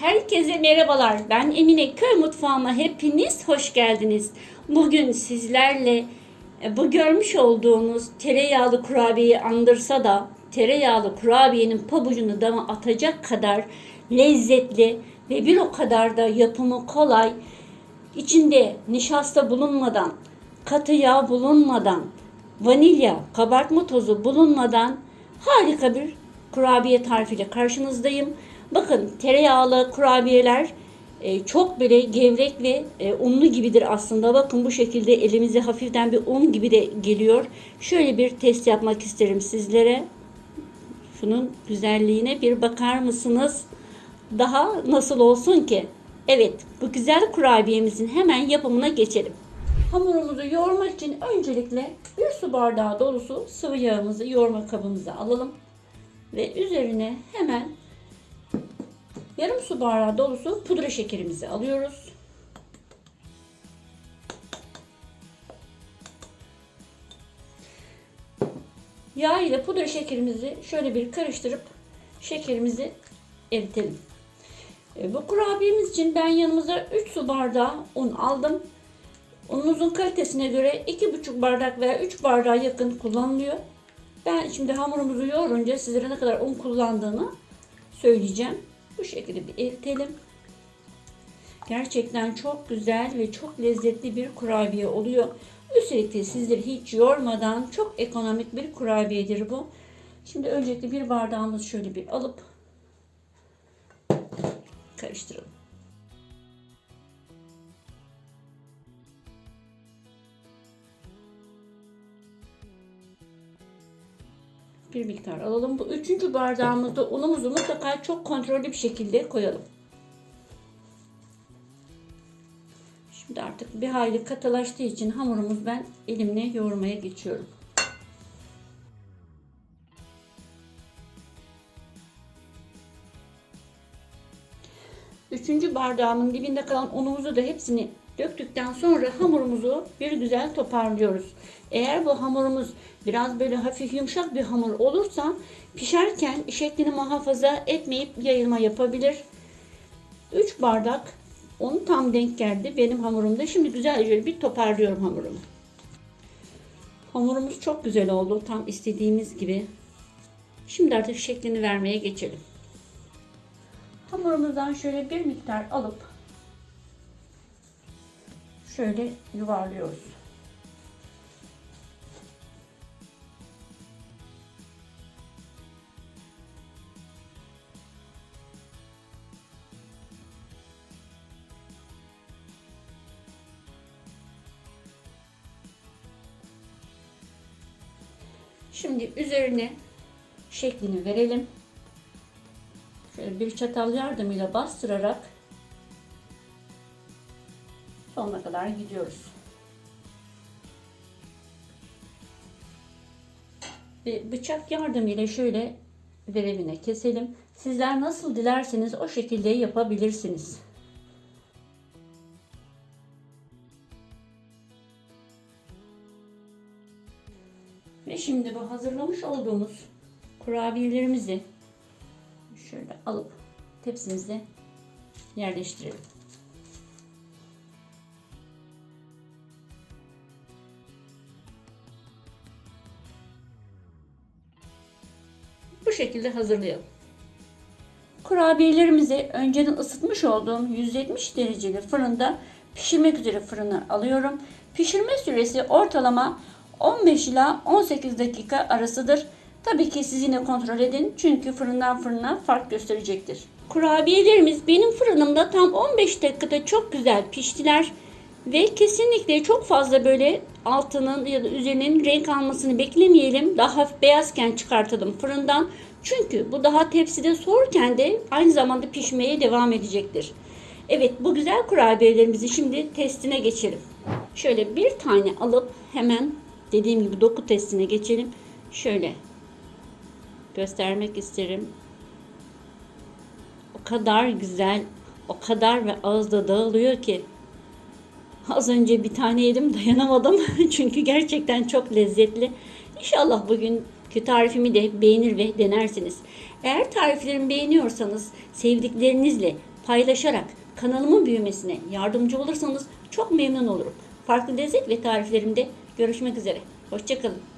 Herkese merhabalar. Ben Emine Köy Mutfağı'na hepiniz hoş geldiniz. Bugün sizlerle e, bu görmüş olduğumuz tereyağlı kurabiyeyi andırsa da tereyağlı kurabiyenin pabucunu dama atacak kadar lezzetli ve bir o kadar da yapımı kolay, içinde nişasta bulunmadan, katı yağ bulunmadan, vanilya, kabartma tozu bulunmadan harika bir kurabiye tarifiyle karşınızdayım. Bakın tereyağlı kurabiyeler e, çok böyle gevrek ve e, unlu gibidir aslında. Bakın bu şekilde elimize hafiften bir un gibi de geliyor. Şöyle bir test yapmak isterim sizlere. Şunun güzelliğine bir bakar mısınız? Daha nasıl olsun ki? Evet, bu güzel kurabiyemizin hemen yapımına geçelim. Hamurumuzu yoğurmak için öncelikle bir su bardağı dolusu sıvı yağımızı yoğurma kabımıza alalım. Ve üzerine hemen yarım su bardağı dolusu pudra şekerimizi alıyoruz. Yağ ile pudra şekerimizi şöyle bir karıştırıp şekerimizi eritelim. E, Bu kurabiyemiz için ben yanımıza 3 su bardağı un aldım. Ununuzun kalitesine göre 2,5 bardak veya 3 bardağa yakın kullanılıyor. Ben şimdi hamurumuzu yoğurunca sizlere ne kadar un kullandığını söyleyeceğim. Bu şekilde bir eritelim. Gerçekten çok güzel ve çok lezzetli bir kurabiye oluyor. Üstelik de sizleri hiç yormadan çok ekonomik bir kurabiyedir bu. Şimdi öncelikle bir bardağımız şöyle bir alıp karıştıralım. Bir miktar alalım. Bu üçüncü bardağımızda unumuzu mutlaka çok kontrollü bir şekilde koyalım. Şimdi artık bir hayli katılaştığı için hamurumuz ben elimle yoğurmaya geçiyorum. Üçüncü bardağımın dibinde kalan unumuzu da hepsini döktükten sonra hamurumuzu bir güzel toparlıyoruz. Eğer bu hamurumuz biraz böyle hafif yumuşak bir hamur olursa pişerken şeklini muhafaza etmeyip yayılma yapabilir. 3 bardak un tam denk geldi benim hamurumda. Şimdi güzelce bir toparlıyorum hamurumu. Hamurumuz çok güzel oldu. Tam istediğimiz gibi. Şimdi artık şeklini vermeye geçelim. Hamurumuzdan şöyle bir miktar alıp şöyle yuvarlıyoruz. Şimdi üzerine şeklini verelim. Şöyle bir çatal yardımıyla bastırarak sonuna kadar gidiyoruz. Ve bıçak yardımıyla şöyle verevine keselim. Sizler nasıl dilerseniz o şekilde yapabilirsiniz. Ve şimdi bu hazırlamış olduğumuz kurabiyelerimizi şöyle alıp tepsimize yerleştirelim. Şekilde hazırlayalım. Kurabiyelerimizi önceden ısıtmış olduğum 170 dereceli fırında pişirmek üzere fırına alıyorum. Pişirme süresi ortalama 15 ila 18 dakika arasıdır. Tabii ki siz yine kontrol edin çünkü fırından fırına fark gösterecektir. Kurabiyelerimiz benim fırınımda tam 15 dakikada çok güzel piştiler. Ve kesinlikle çok fazla böyle altının ya da üzerinin renk almasını beklemeyelim. Daha hafif beyazken çıkartalım fırından. Çünkü bu daha tepside soğurken de aynı zamanda pişmeye devam edecektir. Evet bu güzel kurabiyelerimizi şimdi testine geçelim. Şöyle bir tane alıp hemen dediğim gibi doku testine geçelim. Şöyle göstermek isterim. O kadar güzel, o kadar ve ağızda dağılıyor ki. Az önce bir tane yedim dayanamadım. Çünkü gerçekten çok lezzetli. İnşallah bugünkü tarifimi de beğenir ve denersiniz. Eğer tariflerimi beğeniyorsanız sevdiklerinizle paylaşarak kanalımın büyümesine yardımcı olursanız çok memnun olurum. Farklı lezzet ve tariflerimde görüşmek üzere. Hoşçakalın.